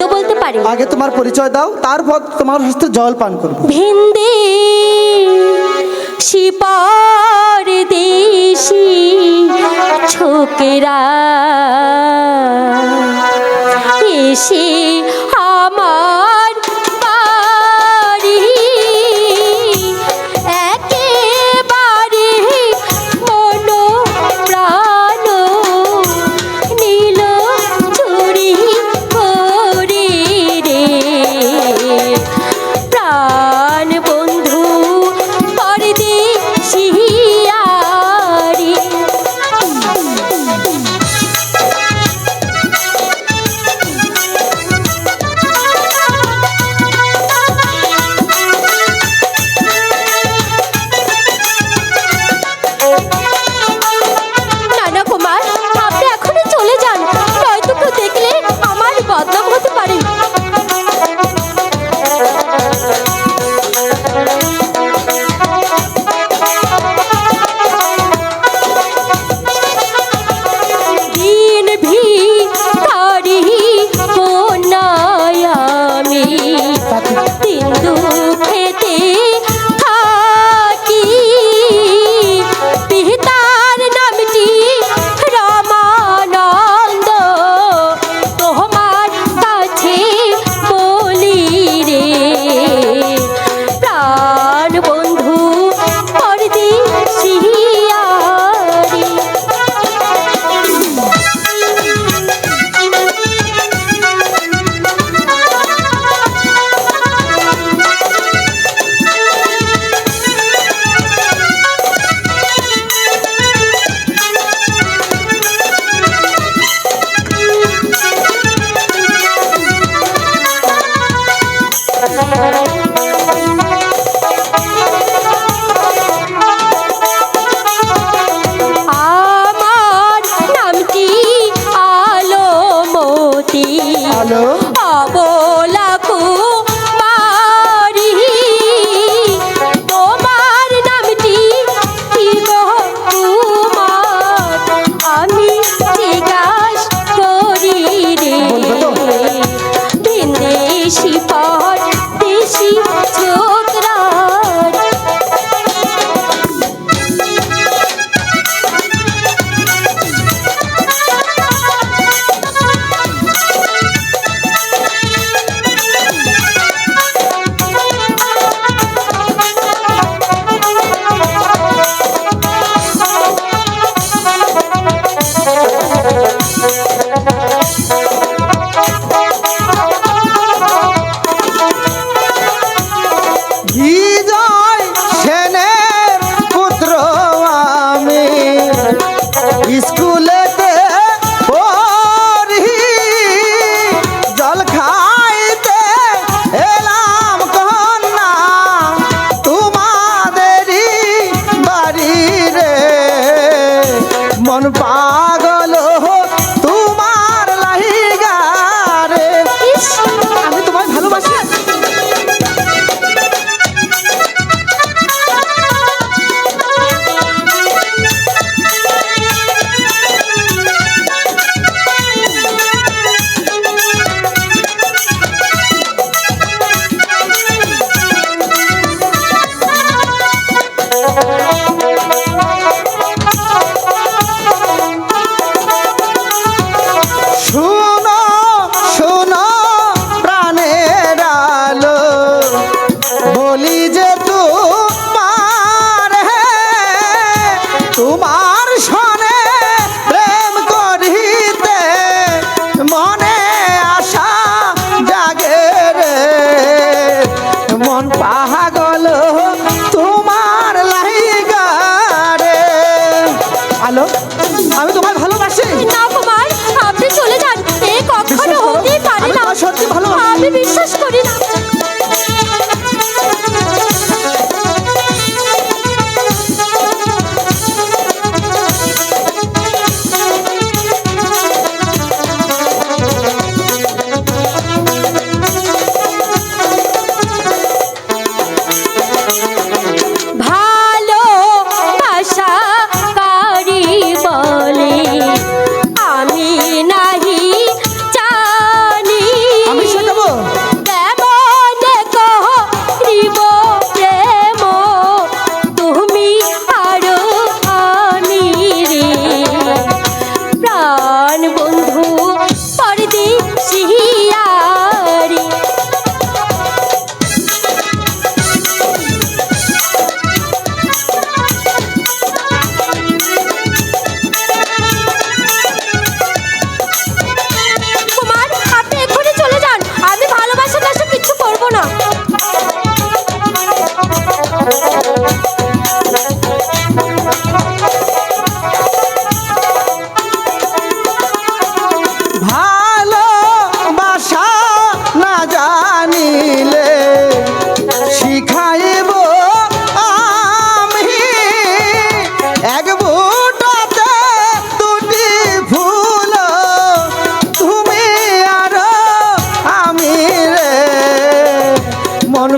বলতে পারি। আগে তোমার পরিচয় দাও তারপর তোমার হস্তে জল পান করো ভিন্দি শিপর দেশি ছোকেরা এসে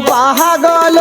মন